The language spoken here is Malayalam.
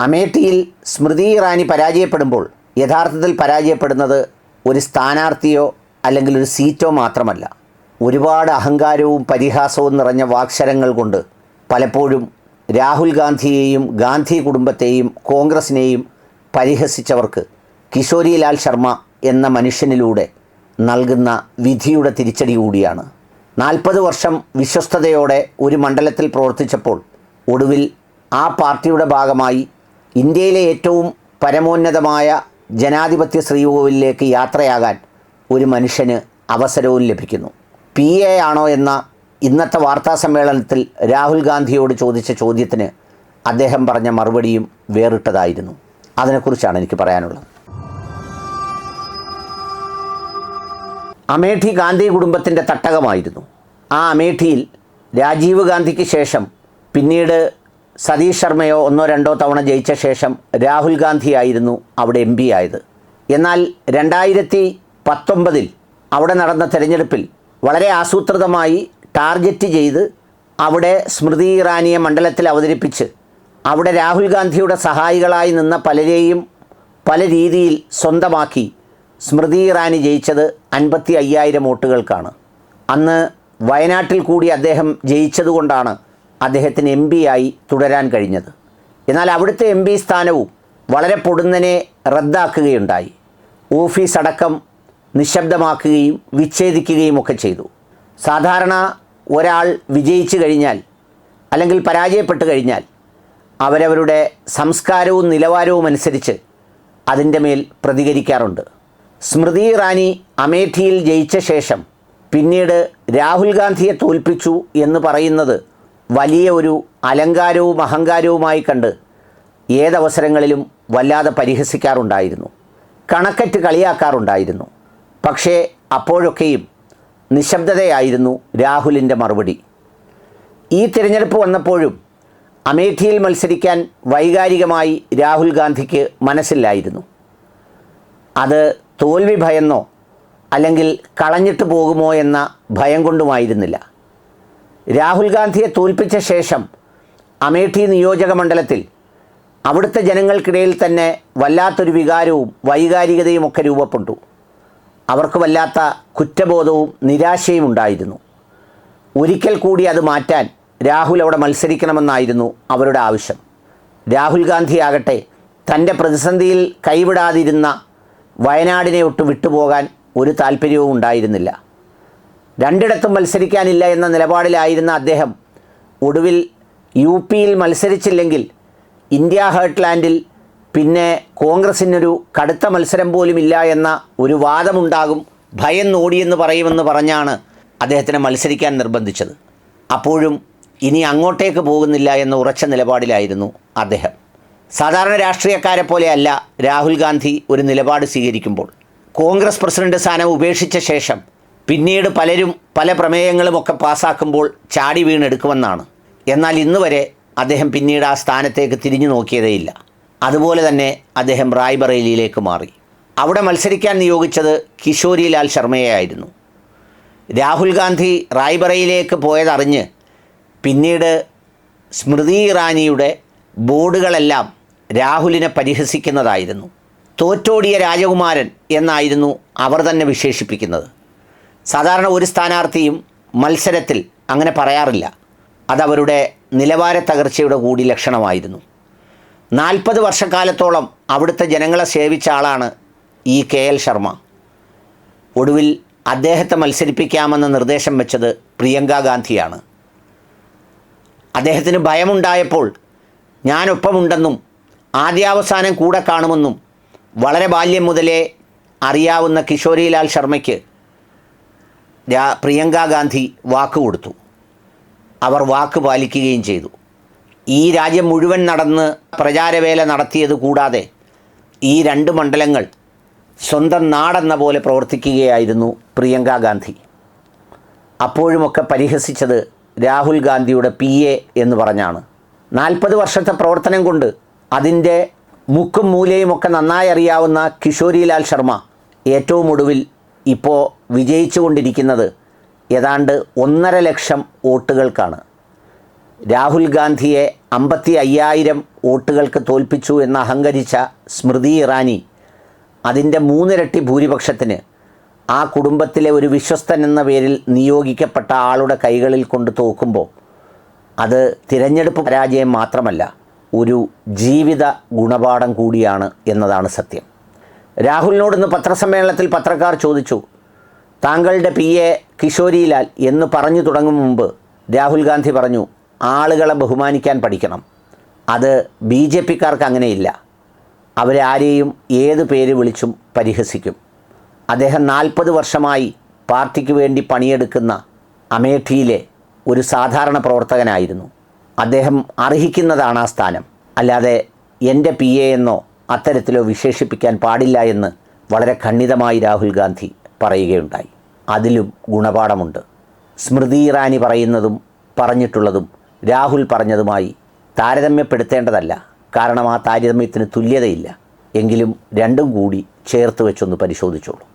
അമേഠിയിൽ സ്മൃതി ഇറാനി പരാജയപ്പെടുമ്പോൾ യഥാർത്ഥത്തിൽ പരാജയപ്പെടുന്നത് ഒരു സ്ഥാനാർത്ഥിയോ അല്ലെങ്കിൽ ഒരു സീറ്റോ മാത്രമല്ല. ഒരുപാട് അഹങ്കാരവും പരിഹാസവും നിറഞ്ഞ വാക്ശരങ്ങൾ കൊണ്ട് പലപ്പോഴും രാഹുൽ ഗാന്ധിയെയും ഗാന്ധി കുടുംബത്തെയും കോൺഗ്രസിനെയും പരിഹസിച്ചവർക്ക് കിഷോരിലാൽ ശർമ്മ എന്ന മനുഷ്യനിലൂടെ നൽകുന്ന വിധിയുടെ തിരിച്ചടി കൂടിയാണ്. നാൽപ്പത് വർഷം വിശ്വസ്തയോടെ ഒരു മണ്ഡലത്തിൽ പ്രവർത്തിച്ചപ്പോൾ ഒടുവിൽ ആ പാർട്ടിയുടെ ഭാഗമായി ഇന്ത്യയിലെ ഏറ്റവും പരമോന്നതമായ ജനാധിപത്യ ശ്രീകോവിലേക്ക് യാത്രയാകാൻ ഒരു മനുഷ്യന് അവസരവും ലഭിക്കുന്നു. പി എ ആണോ എന്ന ഇന്നത്തെ വാർത്താ സമ്മേളനത്തിൽ രാഹുൽ ഗാന്ധിയോട് ചോദിച്ച ചോദ്യത്തിന് അദ്ദേഹം പറഞ്ഞ മറുപടിയും വേറിട്ടതായിരുന്നു. അതിനെക്കുറിച്ചാണ് എനിക്ക് പറയാനുള്ളത്. അമേഠി ഗാന്ധി കുടുംബത്തിന്റെ തട്ടകമായിരുന്നു. ആ അമേഠിയിൽ രാജീവ് ഗാന്ധിക്ക് ശേഷം പിന്നീട് സതീഷ് ശർമ്മയോ ഒന്നോ രണ്ടോ തവണ ജയിച്ച ശേഷം രാഹുൽ ഗാന്ധിയായിരുന്നു അവിടെ എം പി ആയത്. എന്നാൽ രണ്ടായിരത്തി പത്തൊമ്പതിൽ അവിടെ നടന്ന തെരഞ്ഞെടുപ്പിൽ വളരെ ആസൂത്രിതമായി ടാർഗറ്റ് ചെയ്ത് അവിടെ സ്മൃതി ഇറാനിയെ മണ്ഡലത്തിൽ അവതരിപ്പിച്ച് അവിടെ രാഹുൽ ഗാന്ധിയുടെ സഹായികളായി നിന്ന പലരെയും പല രീതിയിൽ സ്വന്തമാക്കി സ്മൃതി ഇറാനി ജയിച്ചത് അൻപത്തി അയ്യായിരം വോട്ടുകൾക്കാണ്. അന്ന് വയനാട്ടിൽ കൂടി അദ്ദേഹം ജയിച്ചതുകൊണ്ടാണ് അദ്ദേഹത്തിന് എം ആയി തുടരാൻ കഴിഞ്ഞത്. എന്നാൽ അവിടുത്തെ എം പി സ്ഥാനവും വളരെ പൊടുന്നനെ റദ്ദാക്കുകയുണ്ടായി. ഓഫീസ് അടക്കം നിശബ്ദമാക്കുകയും വിച്ഛേദിക്കുകയും ഒക്കെ ചെയ്തു. സാധാരണ ഒരാൾ വിജയിച്ചു കഴിഞ്ഞാൽ അല്ലെങ്കിൽ പരാജയപ്പെട്ടു കഴിഞ്ഞാൽ അവരവരുടെ സംസ്കാരവും നിലവാരവും അനുസരിച്ച് അതിന്റെ മേൽ പ്രതികരിക്കാറുണ്ട്. സ്മൃതി ഇറാനി അമേഠിയിൽ ജയിച്ച ശേഷം പിന്നീട് രാഹുൽ ഗാന്ധിയെ തോൽപ്പിച്ചു എന്ന് പറയുന്നത് വലിയ ഒരു അലങ്കാരവും അഹങ്കാരവുമായി കണ്ട് ഏതവസരങ്ങളിലും വല്ലാതെ പരിഹസിക്കാറുണ്ടായിരുന്നു. കണക്കറ്റ് കളിയാക്കാറുണ്ടായിരുന്നു. പക്ഷേ അപ്പോഴൊക്കെയും നിശബ്ദതയായിരുന്നു രാഹുലിന്റെ മറുപടി. ഈ തിരഞ്ഞെടുപ്പ് വന്നപ്പോഴും അമേഠിയിൽ മത്സരിക്കാൻ വൈകാരികമായി രാഹുൽ ഗാന്ധിക്ക് മനസ്സില്ലായിരുന്നു. അത് തോൽവി ഭയന്നോ അല്ലെങ്കിൽ കളഞ്ഞിട്ട് പോകുമോ എന്ന ഭയം കൊണ്ടുമായിരുന്നില്ല. രാഹുൽ ഗാന്ധിയെ തോൽപ്പിച്ച ശേഷം അമേഠി നിയോജക മണ്ഡലത്തിൽ അവിടുത്തെ ജനങ്ങൾക്കിടയിൽ തന്നെ വല്ലാത്തൊരു വികാരവും വൈകാരികതയും ഒക്കെ രൂപപ്പെട്ടു. അവർക്ക് വല്ലാത്ത കുറ്റബോധവും നിരാശയും ഉണ്ടായിരുന്നു. ഒരിക്കൽ കൂടി അത് മാറ്റാൻ രാഹുൽ അവിടെ മത്സരിക്കണമെന്നായിരുന്നു അവരുടെ ആവശ്യം. രാഹുൽ ഗാന്ധി ആകട്ടെ തന്റെ പ്രതിസന്ധിയിൽ കൈവിടാതിരുന്ന വയനാടിനെ ഒട്ട് വിട്ടുപോകാൻ ഒരു താല്പര്യവും ഉണ്ടായിരുന്നില്ല. രണ്ടിടത്തും മത്സരിക്കാനില്ല എന്ന നിലപാടിലായിരുന്ന അദ്ദേഹം ഒടുവിൽ യു പിയിൽ മത്സരിച്ചില്ലെങ്കിൽ ഇന്ത്യ ഹേർട്ട്ലാൻഡിൽ പിന്നെ കോൺഗ്രസിനൊരു കടുത്ത മത്സരം പോലും ഇല്ല എന്ന ഒരു വാദമുണ്ടാകും ഭയം നോടിയെന്ന് പറയുമെന്ന് പറഞ്ഞാണ് അദ്ദേഹത്തിനെ മത്സരിക്കാൻ നിർബന്ധിച്ചത്. അപ്പോഴും ഇനി അങ്ങോട്ടേക്ക് പോകുന്നില്ല എന്ന ഉറച്ച നിലപാടിലായിരുന്നു അദ്ദേഹം. സാധാരണ രാഷ്ട്രീയക്കാരെ പോലെയല്ല രാഹുൽ ഗാന്ധി ഒരു നിലപാട് സ്വീകരിക്കുമ്പോൾ. കോൺഗ്രസ് പ്രസിഡന്റ് സ്ഥാനം ഉപേക്ഷിച്ച ശേഷം പിന്നീട് പലരും പല പ്രമേയങ്ങളുമൊക്കെ പാസ്സാക്കുമ്പോൾ ചാടി വീണെടുക്കുമെന്നാണ്. എന്നാൽ ഇന്ന് വരെ അദ്ദേഹം പിന്നീട് ആ സ്ഥാനത്തേക്ക് തിരിഞ്ഞു നോക്കിയതേയില്ല അതുപോലെ തന്നെ അദ്ദേഹം റായ്ബറേലിയിലേക്ക് മാറി. അവിടെ മത്സരിക്കാൻ നിയോഗിച്ചത് കിഷോരിലാൽ ശർമ്മയായിരുന്നു രാഹുൽ ഗാന്ധി റായ്ബറയിലേക്ക് പോയതറിഞ്ഞ് പിന്നീട് സ്മൃതി ഇറാനിയുടെ ബോർഡുകളെല്ലാം രാഹുലിനെ പരിഹസിക്കുന്നതായിരുന്നു. തോറ്റോടിയ രാജകുമാരൻ എന്നായിരുന്നു അവർ തന്നെ വിശേഷിപ്പിക്കുന്നത്. സാധാരണ ഒരു സ്ഥാനാർത്ഥിയും മത്സരത്തിൽ അങ്ങനെ പറയാറില്ല. അതവരുടെ നിലവാര തകർച്ചയുടെ കൂടി ലക്ഷണമായിരുന്നു. നാൽപ്പത് വർഷക്കാലത്തോളം അവിടുത്തെ ജനങ്ങളെ സേവിച്ച ആളാണ് ഈ കെ എൽ ശർമ്മ. ഒടുവിൽ അദ്ദേഹത്തെ മത്സരിപ്പിക്കാമെന്ന നിർദ്ദേശം വെച്ചത് പ്രിയങ്ക ഗാന്ധിയാണ്. അദ്ദേഹത്തിന് ഭയമുണ്ടായപ്പോൾ ഞാനൊപ്പമുണ്ടെന്നും ആദ്യാവസാനം കൂടെ കാണുമെന്നും വളരെ ബാല്യം മുതലേ അറിയാവുന്ന കിഷോരിലാൽ ശർമ്മയ്ക്ക് പ്രിയങ്ക ഗാന്ധി വാക്ക് കൊടുത്തു. അവർ വാക്ക് പാലിക്കുകയും ചെയ്തു. ഈ രാജ്യം മുഴുവൻ നടന്ന് പ്രചാരവേല നടത്തിയത് കൂടാതെ ഈ രണ്ട് മണ്ഡലങ്ങൾ സ്വന്തം നാടെന്ന പോലെ പ്രവർത്തിക്കുകയായിരുന്നു പ്രിയങ്ക ഗാന്ധി. അപ്പോഴുമൊക്കെ പരിഹസിച്ചത് രാഹുൽ ഗാന്ധിയുടെ പി എ എന്ന് പറഞ്ഞാണ്. നാൽപ്പത് വർഷത്തെ പ്രവർത്തനം കൊണ്ട് അതിന്റെ മുക്കും മൂലയുമൊക്കെ നന്നായി അറിയാവുന്ന കിഷോരിലാൽ ശർമ്മ ഏറ്റവും ഒടുവിൽ ഇപ്പോൾ വിജയിച്ചു കൊണ്ടിരിക്കുന്നത് ഏതാണ്ട് ഒന്നര ലക്ഷം വോട്ടുകൾക്കാണ്. രാഹുൽ ഗാന്ധിയെ അമ്പത്തി അയ്യായിരം വോട്ടുകൾക്ക് തോൽപ്പിച്ചു എന്ന് അഹങ്കരിച്ച സ്മൃതി ഇറാനി അതിന്റെ മൂന്നിരട്ടി ഭൂരിപക്ഷത്തിന് ആ കുടുംബത്തിലെ ഒരു വിശ്വസ്തൻ എന്ന പേരിൽ നിയോഗിക്കപ്പെട്ട ആളുടെ കൈകളിൽ കൊണ്ട് തോക്കുമ്പോൾ അത് തിരഞ്ഞെടുപ്പ് പരാജയം മാത്രമല്ല ഒരു ജീവിത ഗുണപാഠം കൂടിയാണ് എന്നതാണ് സത്യം. രാഹുലിനോട് ഇന്ന് പത്രസമ്മേളനത്തിൽ പത്രക്കാർ ചോദിച്ചു താങ്കളുടെ പി എ കിഷോരിലാൽ എന്ന് പറഞ്ഞു തുടങ്ങും മുമ്പ് രാഹുൽ ഗാന്ധി പറഞ്ഞു ആളുകളെ ബഹുമാനിക്കാൻ പഠിക്കണം. അത് ബി ജെ പിക്കാർക്ക് അങ്ങനെയില്ല. അവരാരെയും ഏത് പേര് വിളിച്ചും പരിഹസിക്കും. അദ്ദേഹം നാൽപ്പത് വർഷമായി പാർട്ടിക്ക് വേണ്ടി പണിയെടുക്കുന്ന അമേഠിയിലെ ഒരു സാധാരണ പ്രവർത്തകനായിരുന്നു. അദ്ദേഹം അർഹിക്കുന്നതാണ് ആ സ്ഥാനം. അല്ലാതെ എന്റെ പി എ എന്നോ അത്തരത്തിലോ വിശേഷിപ്പിക്കാൻ പാടില്ല എന്ന് വളരെ ഖണ്ഡിതമായി രാഹുൽ ഗാന്ധി പറയുകയുണ്ടായി. അതിലും ഗുണപാഠമുണ്ട്. സ്മൃതി ഇറാനി പറയുന്നതും പറഞ്ഞിട്ടുള്ളതും രാഹുൽ പറഞ്ഞതുമായി താരതമ്യപ്പെടുത്തേണ്ടതല്ല. കാരണം ആ താരതമ്യത്തിന് തുല്യതയില്ല. എങ്കിലും രണ്ടും കൂടി ചേർത്ത് വെച്ചൊന്ന് പരിശോധിച്ചോളൂ.